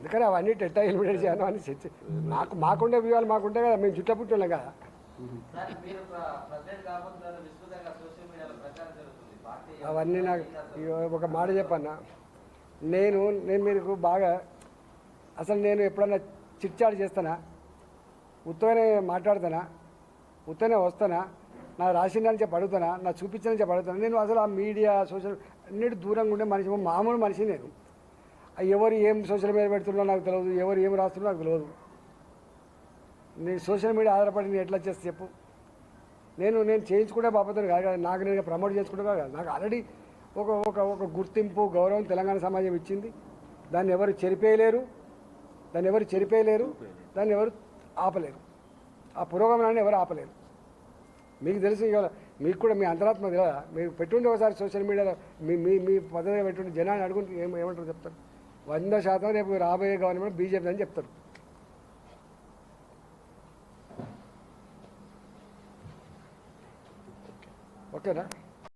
అందుకని అవన్నీ ఎట్లా ఎలిమినేట్ చేయాలో అని చర్చ మాకు మాకుండే వ్యూహాలు మాకుంటే కదా మేము చుట్ట పుట్టినాం కదా అవన్నీ నాకు ఒక మాట చెప్పన్నా. నేను నేను మీకు బాగా అసలు నేను ఎప్పుడన్నా చిట్చాటు చేస్తానా ఉత్తగానే మాట్లాడతానా ఉత్తగానే వస్తానా నా రాసిందని చెప్పి అడుగుతానా నా చూపించని చెప్పి అడుగుతానా నేను అసలు ఆ మీడియా సోషల్ అన్నిటి దూరంగా ఉండే మనిషి మామూలు మనిషి నేను. ఎవరు ఏం సోషల్ మీడియా పెడుతున్నా నాకు తెలియదు ఎవరు ఏం రాస్తున్నా నాకు తెలియదు నేను సోషల్ మీడియా ఆధారపడి నేను ఎట్లా చేస్తే చెప్పు. నేను నేను చేయించుకుంటే బాపతను కాదు కదా నాకు నేను ప్రమోట్ చేసుకుంటా కాదు నాకు ఆల్రెడీ ఒక ఒక ఒక గుర్తింపు గౌరవం తెలంగాణ సమాజం ఇచ్చింది. దాన్ని ఎవరు చెరిపేయలేరు దాన్ని ఎవరు చెరిపేయలేరు దాన్ని ఎవరు ఆపలేరు. ఆ పురోగమనాన్ని ఎవరు ఆపలేరు. మీకు తెలుసు ఇవాళ మీకు కూడా మీ అంతరాత్మ తెలియదా మీరు పెట్టుండే ఒకసారి సోషల్ మీడియాలో మీ మీ మీ పద్ధతిగా పెట్టుండే జనాన్ని అడుగుంటే ఏం ఏమంటారు చెప్తారు? వంద శాతం రేపు రాబోయే గవర్నమెంట్ బీజేపీ అని చెప్తారు. ఓకేనా?